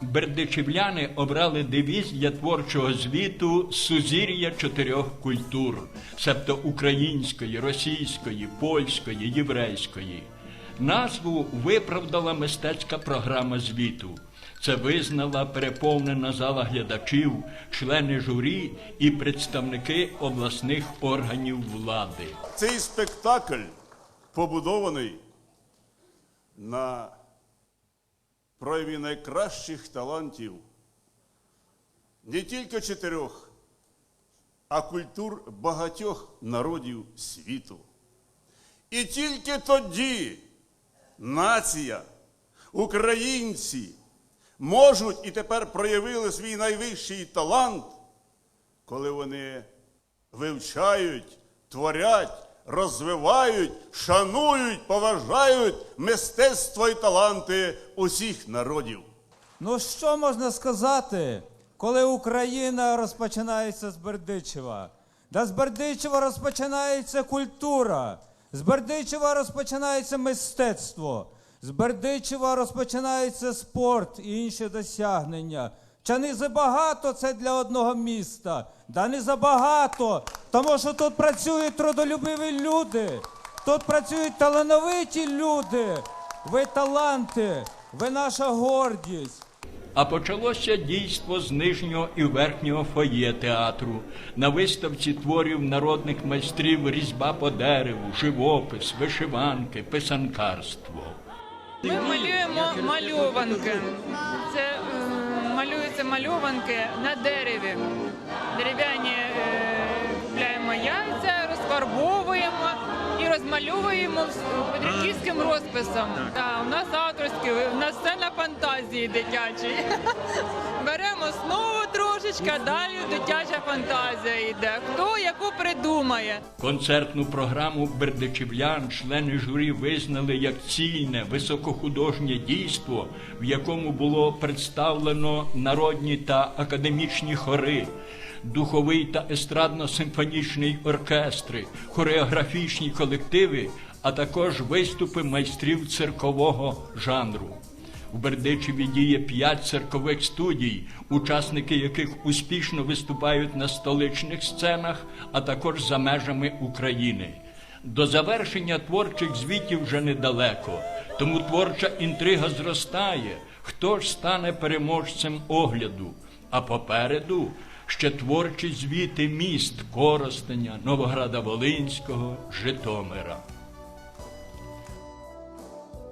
Бердичівляни обрали девіз для творчого звіту Сузір'я чотирьох культур, себто української, російської, польської, єврейської. Назву виправдала мистецька програма звіту. Це визнала переповнена зала глядачів, члени журі і представники обласних органів влади. Цей спектакль побудований на прояві найкращих талантів не тільки чотирьох, а культур багатьох народів світу. І тільки тоді нація, українці можуть і тепер проявили свій найвищий талант, коли вони вивчають, творять, розвивають, шанують, поважають мистецтво і таланти усіх народів. Ну що можна сказати, коли Україна розпочинається з Бердичева? Да з Бердичева розпочинається культура, з Бердичева розпочинається мистецтво, з Бердичева розпочинається спорт і інші досягнення. Чи не забагато це для одного міста? Да не забагато, тому що тут працюють трудолюбиві люди, тут працюють талановиті люди. Ви таланти, ви наша гордість. А почалося дійство з нижнього і верхнього фоє театру на виставці творів народних майстрів різьба по дереву, живопис, вишиванки, писанкарство. Ми малюємо мальованки. Це е, малюються мальованки на дереві. Дерев'яні е, купляємо яйця, розфарбовуємо і розмальовуємо петриківським розписом. Так, у нас авторський, у нас все на фантазії дитячій. Беремо основу трошечки, а далі дитяча фантазія йде. Хто яку придумає. Концертну програму бердичівлян члени журі визнали як цільне високохудожнє дійство, в якому було представлено народні та академічні хори, духовий та естрадно-симфонічний оркестри, хореографічні колективи, а також виступи майстрів циркового жанру. У Бердичеві діє п'ять циркових студій, учасники яких успішно виступають на столичних сценах, а також за межами України. До завершення творчих звітів вже недалеко, тому творча інтрига зростає. Хто ж стане переможцем огляду? А попереду ще творчі звіти міст Коростеня, Новограда Волинського, Житомира.